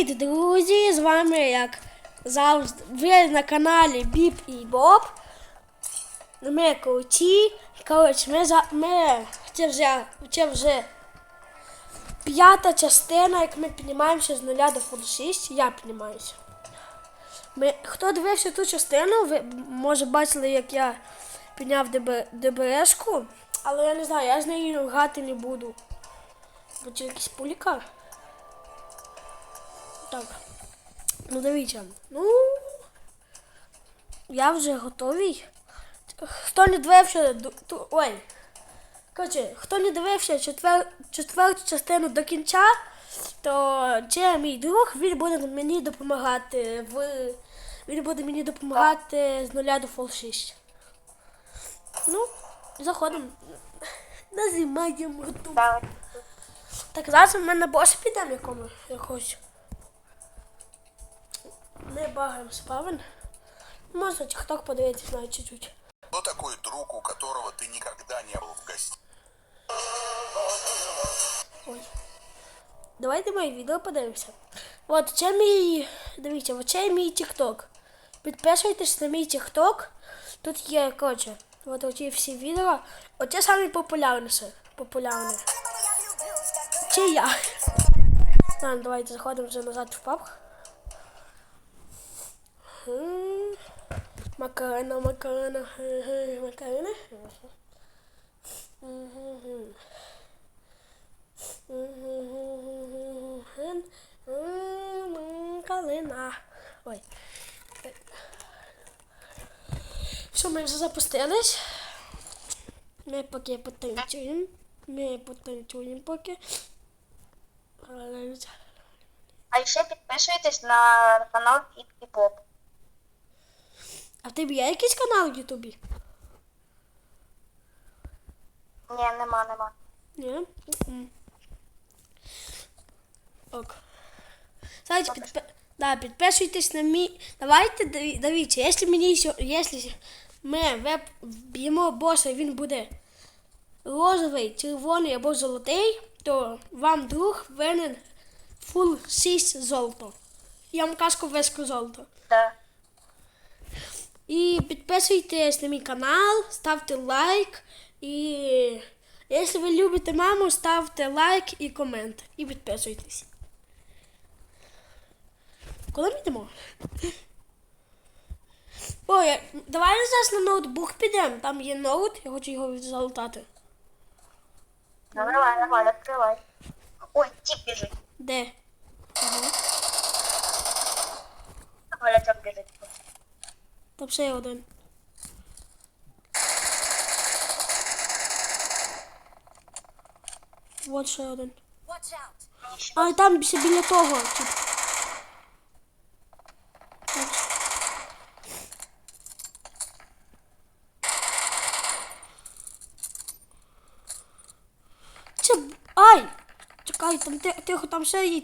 Привіт, друзі! З вами як завжди ви на каналі Біп і Боб. Ми круті. Коротше, ми, за, ми це вже, це вже п'ята частина, як ми піднімаємося з нуля до фул 6. Я піднімаюся. Ми, хто дивився ту частину, ви може бачили, як я підняв ДБ, ДБСку, але я не знаю, я з нею грати не буду. Бо це якийсь пуліка. Так. Ну дивіться. Ну. Я вже готовий. Хто не дивився. Ой. Коротше, хто не дивився четвер, четверту частину до кінця, то це мій друг, він буде мені допомагати в. Він буде мені допомагати з нуля до фол 6. Ну, заходимо. Назимаємо тут. Так. Зараз в мене бос піде якому якось. Не багаємо спавен. Можна тікток подивитися навіть чуть-чуть. Кто такой друг, у которого ты никогда не был в гостях? Ой. Давайте моє відео подивимося. От це мій. Дивіться, оце мій тікток. Підписуйтесь на мій тікток. Тут є, коротше, от оці всі відео. Оце самі популярніше. Популярне. Це я. Ладно, давайте заходимо вже назад в паб. М, Макарена, макарена, ге-ге, макарена. Мгм. Калина. Ой. Все, ми вже запустились. Ми поки потанцюємо. Ми потанцюємо поки. А ще підписуйтесь на канал Кіт і Поп. А в тебе є якийсь канал в Ютубі? Ні, нема, нема. Ні? Ок. Давайте підпи... да, підписуйтесь на мій. Давайте диві- дивіться, якщо мені якщо ми веб боса, і він буде розовий, червоний або золотий, то вам друг винен фул 6 золото. Я вам кашку виску золото. Да. Підписуйтесь на мій канал, ставте лайк. І якщо ви любите маму, ставте лайк і комент. І підписуйтесь. Коли ми йдемо? Ой, я- давай зараз на ноутбук підемо. Там є ноут, я хочу його залутати. Ну, давай, давай, відкривай. Ой, тіп біжить. Де? Ага. Валя там біжить. Там ще є один. Вот ще один. А там ще біля того. Тип. Це... Ай! Чекай, там ти- тихо, там ще є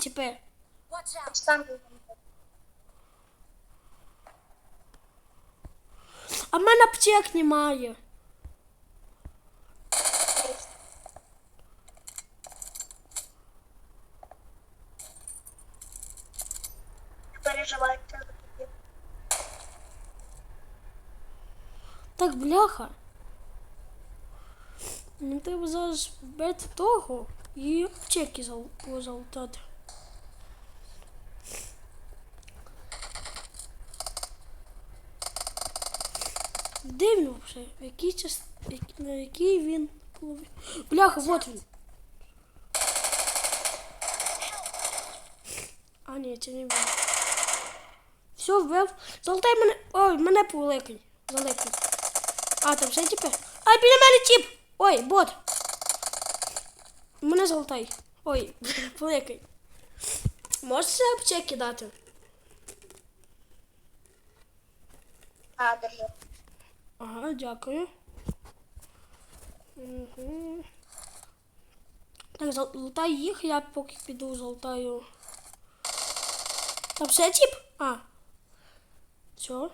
біжить. А в мене аптек немає. Переживай, це тобі. Так, бляха. Мені треба зараз вбити того і чеки. Де він взагалі? В якій час... На якій він пливе? Бляха, вот він. А, ні, це не він. Все, вбив. Золотай мене. Ой, мене повеликий. Заликай. А, там ще тіпи. Ай, біля мене тіп! Ой, бот. Мене золотай. Ой, великий. Можеш ще аптеки дати? А, держи. Ага, дякую. Угу. Так, золотай їх, я поки піду золотаю. Там ще тип? А. Все.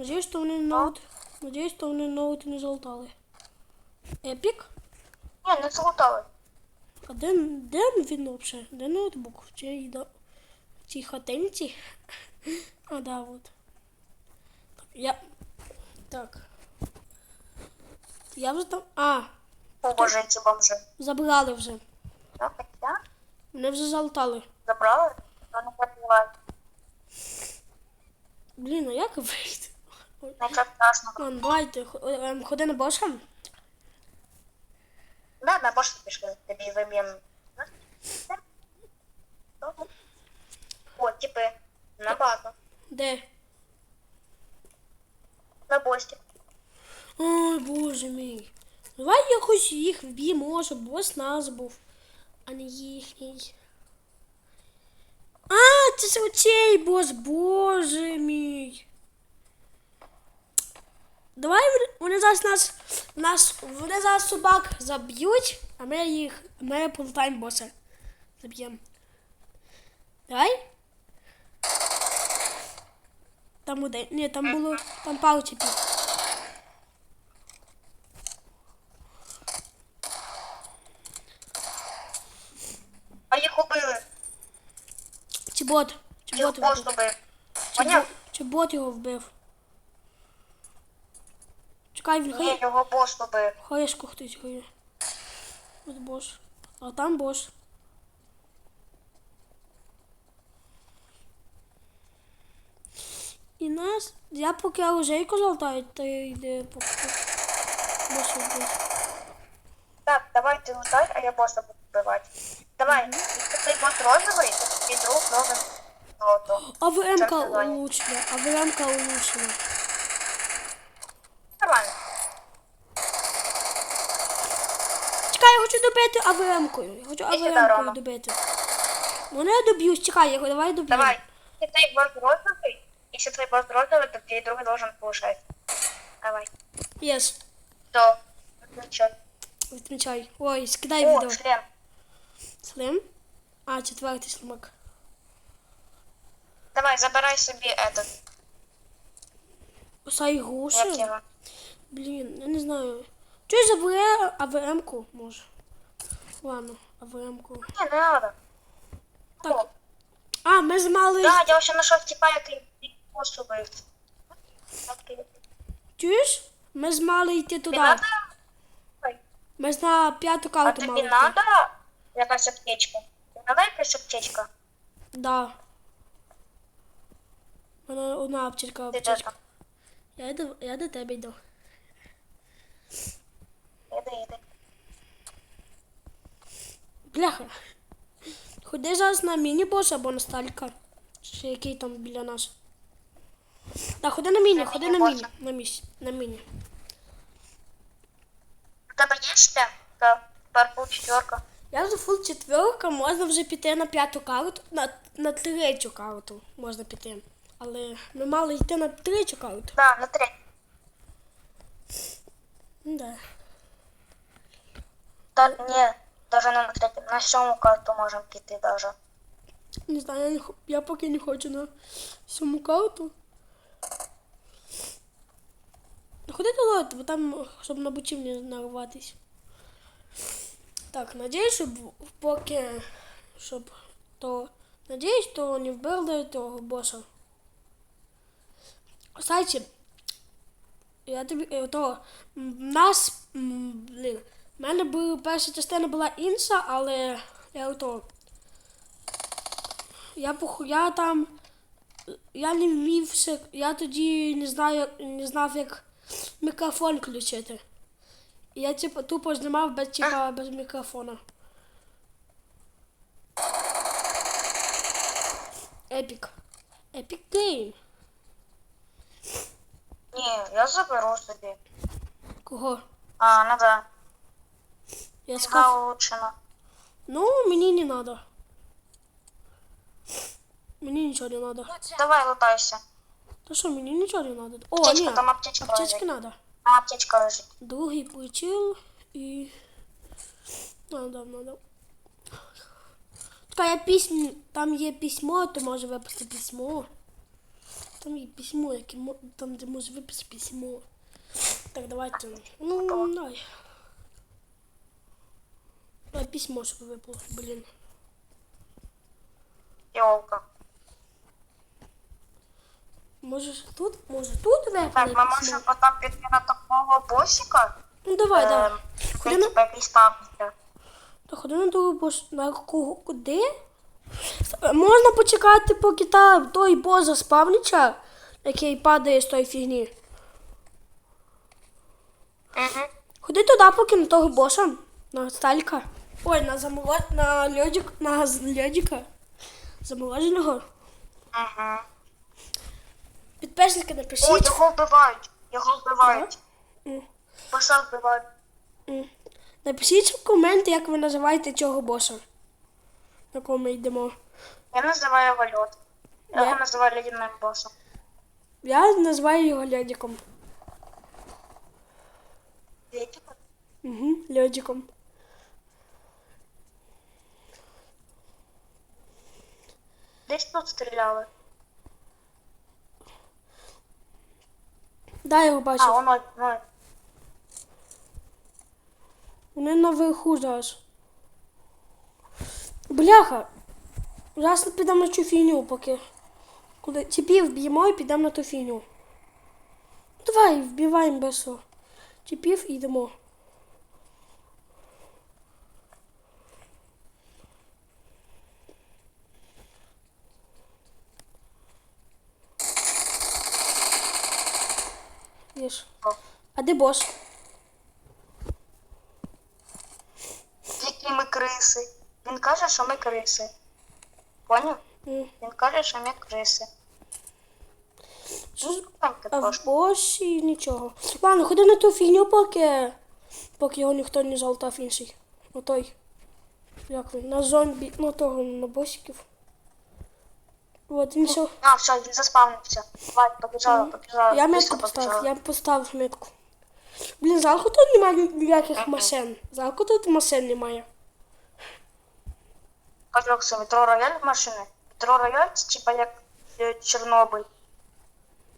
Надіюсь, що вони ноут. Надіюсь, що вони ноут не золотали. Епік? Ні, не золотовий. А де, де він взагалі? Де ноутбук? До... в цій хатинці? А, да, от. Так, я. Так. Я вже там. А, О, боже, ці бомжи. забрали вже. Ну, хоча, Мене вже залутали. забрали, то не. Блін, а як вийти? Нічого страшного. Давайте, ем, ходи на боша. Да, на бошку пішли, тобі виб'єм. О, типи, на базу, Де? на бості. Ой, боже мій. Давай якось їх вб'ємо, щоб бос нас був, а не їхній. А, це ж оцей бос, боже мій. Давай вони- зараз нас, нас вони зараз собак заб'ють, а ми їх, ми полутаємо боса. Заб'ємо. Давай. Там один. Ні, там було. Там пару типів. А їх убили. Чи бот? Чи бот його вбив? чи бот його вбив? Чекай, він Ні, хай. його бос убив. Хаєшку хтось гає. От бош. А там бош. І нас. Я поки оружейку золотаю, то йде поки. Бош вбив. Так, давай ти лутай, а я боса буду вбивати. Давай, якщо цей бос розовий, то твій друг должен золото. АВМ-ка Чорт забирай. улучшена. АВМ-ка улучшена. Нормально. Чекай, я хочу добити АВМ-кою. Я хочу Іди сюди, АВМ-кою Рома. добити. Мене я доб'юсь, чекай, я давай доб'ю. Давай. Если твой босс розовый, если твой босс розовый, то твой друг должен повышать. Давай. Єс. Все. Включай. Відмічай. Ой, скидай О, відео. шлем. Слим? А, четвертий слимак. Давай, забирай себе этот. Осай Як гуші. його? Блін, я не знаю. Чого забере АВМ-ку, може? Ладно, АВМ-ку. Не, не надо. Так. А, ми змали. Да, я вже знайшов типа, який босс убив. Чуєш? Ми змали йти туди. надо? Ми ж на п'яту карту мали тобі йти. надо якась аптечка? Тобі надо якась аптечка? Да. У мене одна аптечка, аптечка. Я йду, я до тебе йду. Іди, іди. Бляха. Ходи зараз на міні-бос або на сталька. Чи який там біля нас. Так, ходи на міні, ходи на міні-боса. На місці, на міні. У тебе є? Так, парпул четверка. Я за фул четверка, можна вже піти на п'яту карту, на, на третю карту можна піти. Але ми мали йти на третю карту. Да, на. Ну, Да. Та ні, даже на третю. На сьому карту можемо піти даже. Не знаю, я, не, хо- я поки не хочу на сьому карту. Ну, Ходи туди, бо там, щоб на бутів не нарватись. Так, надіюсь, щоб поки, щоб то, надіюсь, то не вбили того боса. Кстати, я тобі, е, то, нас, м, блін, в мене була, перша частина була інша, але я то, я я там. Я не вмів ще. Я тоді не знаю, не знав, як мікрофон включити. Я типу тупо знімав без типа без мікрофона. Епік. Епік гейм. Ні, я заберу собі. Кого? А, ну да. Я сказав. Яка. Ну, мені не надо. Мені нічого не надо. Давай лутайся. Та що, мені нічого не надо. О, Аптечка, ні. там аптечка Аптечки лежить. надо. А, аптечка лежить. Другий приціл і. Надо, надо. Така я. Там є письмо, то може виписати письмо. Там є письмо, яке там, де може виписати письмо. Так, давайте. Ну, давай. А письмо щоб випало, блін. Йолка. Може тут? Може тут випало Так, ми письмо? можемо потім піти на такого босика. Ну давай, давай. Ходи на, типа якийсь та ходи на того бос. На кого? Куди? Можна почекати, поки та той бос заспавниться, який падає з тої фігні. Угу. Ходи туди, поки на того боса. На Сталіка. Ой, на замоло... на льодик, на льодика. Замороженого. Угу. Підписники О, напишіть. його вбивають. Його вбивають. Боса вбивають. Напишіть в коменти, як ви називаєте цього боса. На кого ми йдемо. Я називаю його льот. Я його називаю ледяним босом. Я називаю його льодиком. Ледяным? Угу, льодиком. Десь тут стріляли. Да, я його А, бачив. воно, воно. Вони наверху зараз. Бляха. Зараз підемо на цю фігню, поки. Коли тіпів вб'ємо і підемо на ту фігню. Давай, вбиваємо бесо. Тіпів і йдемо. А де бос? Які ми криси. Він каже, що ми криси. Поняв? М. Він каже, що ми криси. Що ж- А в босі нічого. Ладно, ходи на ту фігню, поки, поки його ніхто не залутав інший. На той. Як він? На зомбі, на того, на босиків. От він все. А, все, він заспавнився. Давай, побіжали, побіжали. Я метку поставив, я поставив метку. Блін, жалко тут немає ніяких машин. Жалко тут машин немає. Як це, метро рояль машини? Метро рояль це типа як е, Чорнобиль.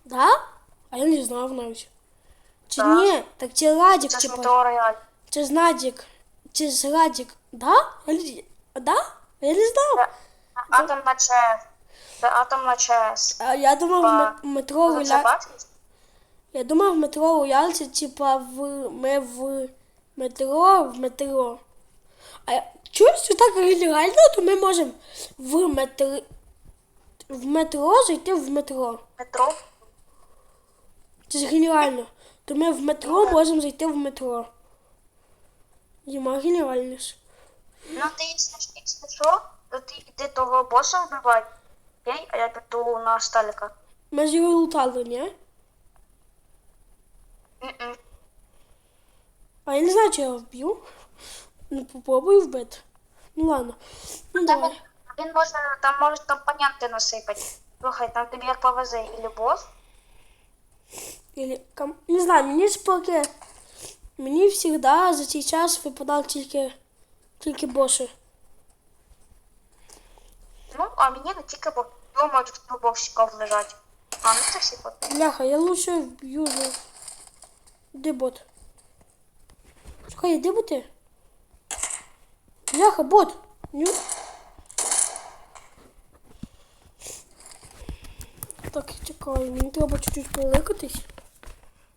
Да? А я не знав навіть. Чи Да. ні? Так це Ладік, Це ж типа. метро рояль. Чи з Надік? Чи з Радік? Да? Я не- Да? Я не знав. Це атомна ЧАЕС. Це атомна ЧАЕС. А я думав, Ба- ме- метро Ви це Рояль. Я думав, метро Рояль це типа в ми в метро в метро. А чуєш, що так реально, то ми можемо в метро в метро зайти в метро. Метро. Це ж геніально. То ми в метро можемо зайти в метро. Єма геніально ж. Ну ти якщо що, то ти йди того боса вбивай. Окей? А я піду на Сталіка. Ми ж його лутали, ні? М-м. А я не знаю, чи я його вб'ю. Ну, попробую вбити. Ну ладно. Ну Там давай. він може, там можуть компоненти насипати. Слухай, там тобі як повезе, ілі бос, Или, ком... Не знаю, мені ж поки... Мені завжди за цей час випадали тільки, тільки боси. ну, а мені не тільки бо його можуть в боксиків лежать. А, ну це всі потрібно. Бляха, я лучше вб'ю же. Де бот? Чекай, де боти? Бляха, бот! Ню... Так, чекай, мені треба чуть-чуть поликатись.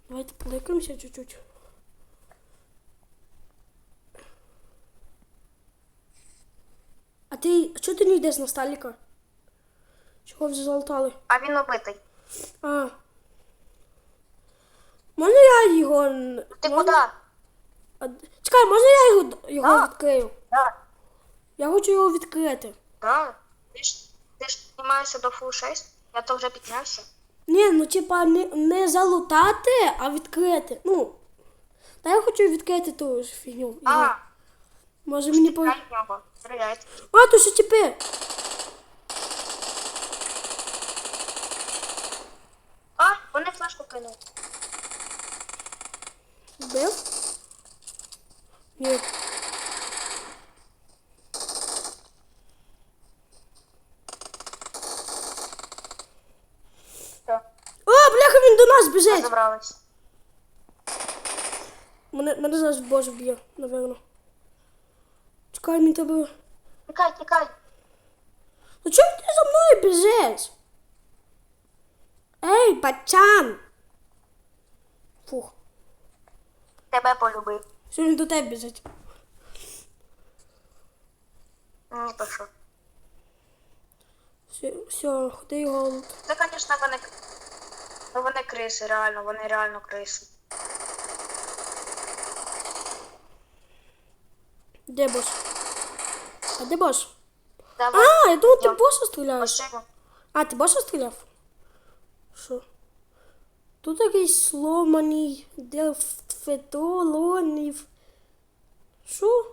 Давайте поликаємося чуть-чуть. А ти, а чого ти не йдеш на Сталіка? Чого вже залутали? А він убитий. А. Можна я його. Ти можна- куди? А, Чекай, можна я його, його А. відкрию? Да. Я хочу його відкрити. Да. Ти ж, ти ж піднімаєшся до фул 6, я то вже піднявся. Ні, ну типа не, не залутати, а відкрити. Ну. Та я хочу відкрити ту ж фігню. його. А, Може мені по. А, то що тепер? А, вони флешку кинули. Вбив? Ні. О, бляха, він до нас біжить! розібрались. Мене, мене зараз боже б'є, напевно. Чекай, мені треба. Тікай, тікай. Ну чому ти за мною біжиш? Ей, пацан! Фух, Тебе полюбив. що він до тебе біжить? Ні, то що. Все, все ходи його. Це, звісно, вони. Ну вони криси, реально, вони реально криси. Де бос? А де бос? Давай. А, я думав, ти Йдем. боса стріляєш. Машину. А, ти боса стріляв? Що? Тут якийсь сломаний дефетолонів. Що?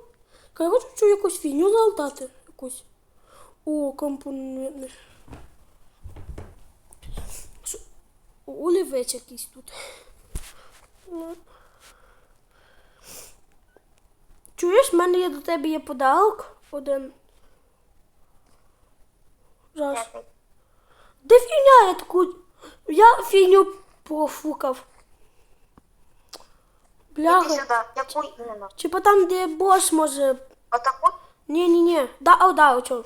Я хочу якусь фігню залутати. Якусь. О, компонент. Олівець якийсь тут. Чуєш, в мене є до тебе є подарок один. Дякую. Де фігня я таку. Я фігню профукав. Іди сюди. Яку іменно? Типа там, де бос може. Отаку? Ні, ні, ні. Да, о, да, очо.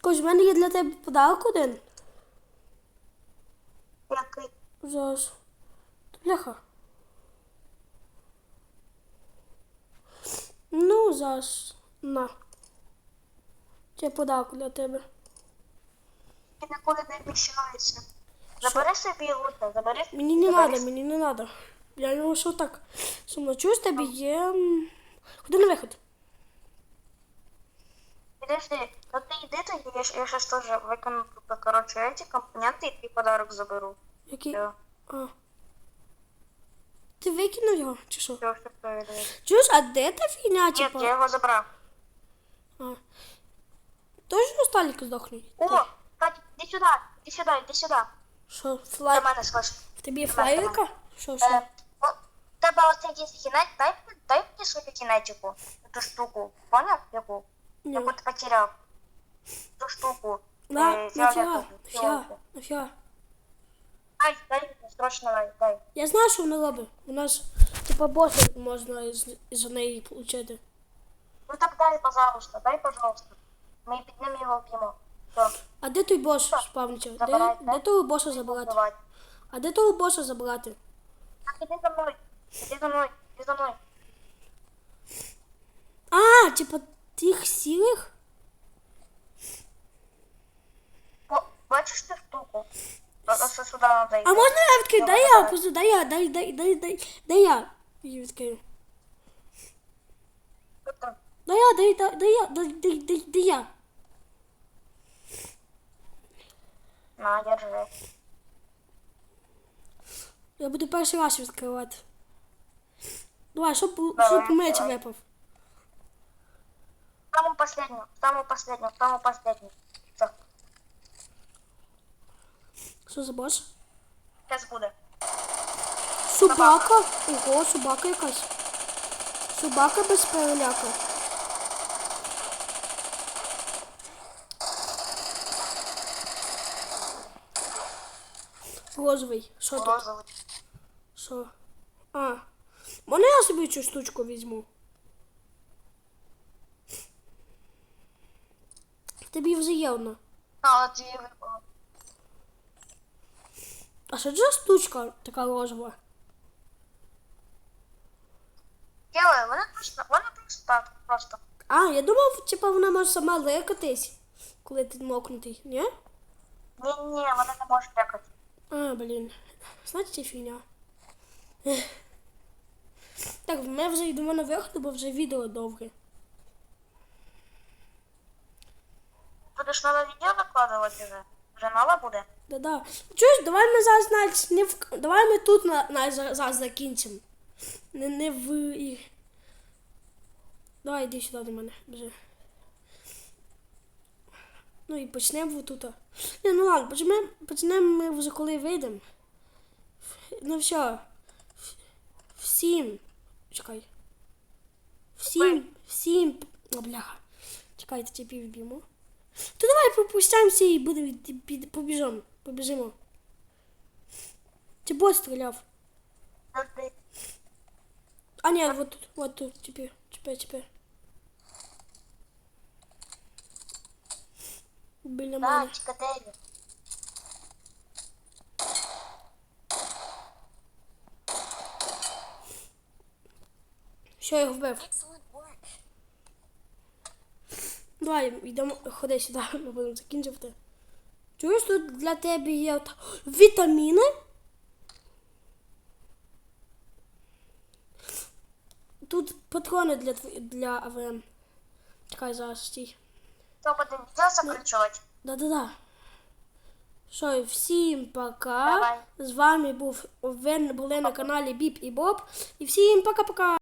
Кось, в мене є для тебе подарок один. Який? Зараз. Бляха. Ну, зараз. На. Це подарок для тебе. Ти ніколи не обіщаєшся. Забери собі лута, забери. Мені не надо, мені не надо. Я його що так сумно чую, з тебе є. Ходи на виход. Подожди, ну ти йди тоді, я, ж- я щас теж виконую, тут, коротше, ці компоненти і твій подарок заберу. Який. Все, А. Ти викинув його, чи що? все, все перевіряю. Чуєш, а де та фігня, Ні, типа? я його забрав. А. Точно Сталік здохне? О, Катя, іди сюди, іди сюди, іди сюди. Що, флай... мене схож. В тобі є флайерка? Що, що? Е, о, тебе оце є кінець, дай, дай мені свою кінетику, ту штуку, поняв, яку? Ні. Яку ти потеряв. Ту штуку. Да, е, нафіга, нафіга, нафіга. Дай, дай, срочно дай, дай. Я знаю, що вона робить. Вона ж, типа, боса можна із, із неї отримати. Ну так дай, пожалуйста, дай, пожалуйста. Ми під ним його вб'ємо. А де той бос спавничав? Де, Забирайте. де того боса забрати? давай. А де того боса забрати? Так, іди за мною, іди за мною, іди за мною. А, типа, тих сірих? О, бачиш цю штуку? Сюди надо йти. А можна я відкрию? Дай я, просто дай я, дай, дай, дай, дай, дай я її відкрию. Дай я, дай, дай, дай я, дай, дай, дай, дай я. На, держи. Я буду перший раз відкривати. Давай, щоб, щоб меч випав. Саму последню, саму последню, саму последню. Все, Що за бос? зараз буде. Собака. Ого, собака якась. Собака без переляку. Розовий. Що тут? Розовий. Що? А. Можна я собі цю штучку візьму? Тобі вже є одна. А, от її випало. А що це штучка така розова? Ділай, вона просто, вона просто так, просто. А, я думав, типа вона може сама лекатись, коли ти мокнутий, ні? Ні-ні, вона не може лякати. А, блін. Значить, фігня. Так, ми вже йдемо на виход, бо вже відео довге. Будеш нове відео викладувати вже? Вже нове буде? Да-да. Чуєш, давай ми зараз навіть не в... Давай ми тут на, на, за- зараз закінчимо. Не, не в... Давай, йди сюди до мене. Біжи. Ну і почнемо тут. Ні, ну ладно, почнемо, почнемо ми вже коли вийдемо. Ну все. Всім. Чекай. Всім, всім. О, бляха. Чекайте, ці півб'ємо. То давай пропустимося і будемо побіжимо. Побіжимо. Чи бот стріляв? А ні, вот тут, вот тут, тепер, тепер, тепер. Біля мене. Так, чекати. Що я його вбив? Давай, йдемо, ходи сюди, ми будемо закінчувати. Чуєш, тут для тебе є от вітаміни. Тут патрони для, для АВМ. Чекай зараз стій. Хто нельзя закручувати? Да-да-да. Що, і всім пока. Давай. З вами був ви були на каналі Біп і Боб. І всім пока-пока.